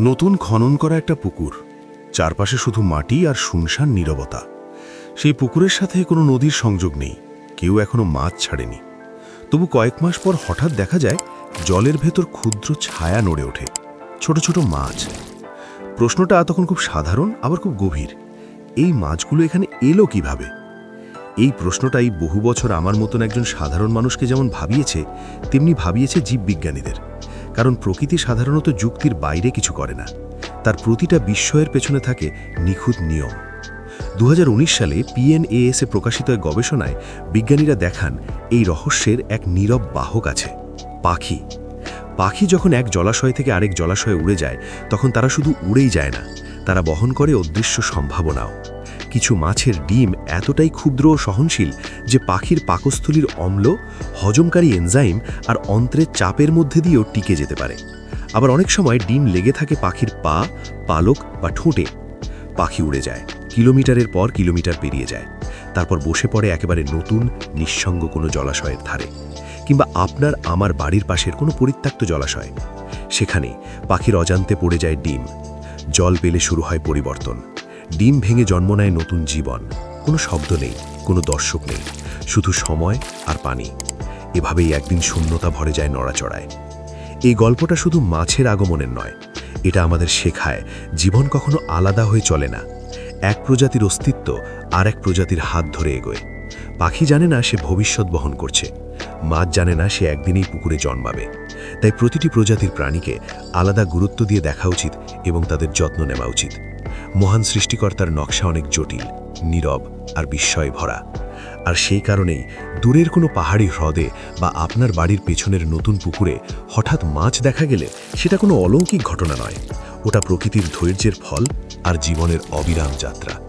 নতুন খনন করা একটা পুকুর। চারপাশে শুধু মাটি আর শুনশান নীরবতা। সেই পুকুরের সাথে কোনো নদীর সংযোগ নেই। কেউ এখনও মাছ ছাড়েনি। তবু কয়েক মাস পর হঠাৎ দেখা যায়, জলের ভেতর ক্ষুদ্র ছায়া নড়ে ওঠে। ছোট ছোট মাছ। প্রশ্নটা তখন খুব সাধারণ, আবার খুব গভীর। এই মাছগুলো এখানে এলো কীভাবে? এই প্রশ্নটাই বহু বছর আমার মতন একজন সাধারণ মানুষকে যেমন ভাবিয়েছে, তেমনি ভাবিয়েছে জীববিজ্ঞানীদের। কারণ প্রকৃতি সাধারণত যুক্তির বাইরে কিছু করে না। তার প্রতিটা বিস্ময়ের পেছনে থাকে নিখুঁত নিয়ম। দু হাজার উনিশ সালে পিএনএএসে প্রকাশিত এক গবেষণায় বিজ্ঞানীরা দেখান, এই রহস্যের এক নীরব বাহক আছে, পাখি। পাখি যখন এক জলাশয় থেকে আরেক জলাশয়ে উড়ে যায়, তখন তারা শুধু উড়েই যায় না, তারা বহন করে অদৃশ্য সম্ভাবনাও। কিছু মাছের ডিম এতটাই ক্ষুদ্র ও সহনশীল যে পাখির পাকস্থলীর অম্ল, হজমকারী এনজাইম আর অন্ত্রের চাপের মধ্যে দিয়েও টিকে যেতে পারে। আবার অনেক সময় ডিম লেগে থাকে পাখির পা, পালক বা ঠোঁটে। পাখি উড়ে যায়, কিলোমিটারের পর কিলোমিটার পেরিয়ে যায়। তারপর বসে পড়ে একেবারে নতুন, নিঃসঙ্গ কোনো জলাশয়ের ধারে। কিংবা আপনার আমার বাড়ির পাশের কোনো পরিত্যক্ত জলাশয়। সেখানে পাখির অজান্তে পড়ে যায় ডিম। জল পেলে শুরু হয় পরিবর্তন। ডিম ভেঙে জন্ম নেয় নতুন জীবন। কোনো শব্দ নেই, কোনো দর্শক নেই, শুধু সময় আর পানি। এভাবেই একদিন শূন্যতা ভরে যায় নড়াচড়ায়। এই গল্পটা শুধু মাছের আগমনের নয়, এটা আমাদের শেখায় জীবন কখনো আলাদা হয়ে চলে না। এক প্রজাতির অস্তিত্ব আর এক প্রজাতির হাত ধরে এগোয়। পাখি জানে না সে ভবিষ্যৎ বহন করছে, মাছ জানে না সে একদিনেই পুকুরে জন্মাবে। তাই প্রতিটি প্রজাতির প্রাণীকে আলাদা গুরুত্ব দিয়ে দেখা উচিত এবং তাদের যত্ন নেওয়া উচিত। মহান সৃষ্টিকর্তার নকশা অনেক জটিল, নীরব আর বিস্ময় ভরা আর সেই কারণেই দূরের কোনো পাহাড়ি হ্রদে বা আপনার বাড়ির পেছনের নতুন পুকুরে হঠাৎ মাছ দেখা গেলে সেটা কোনো অলৌকিক ঘটনা নয়। ওটা প্রকৃতির ধৈর্যের ফল আর জীবনের অবিরাম যাত্রা।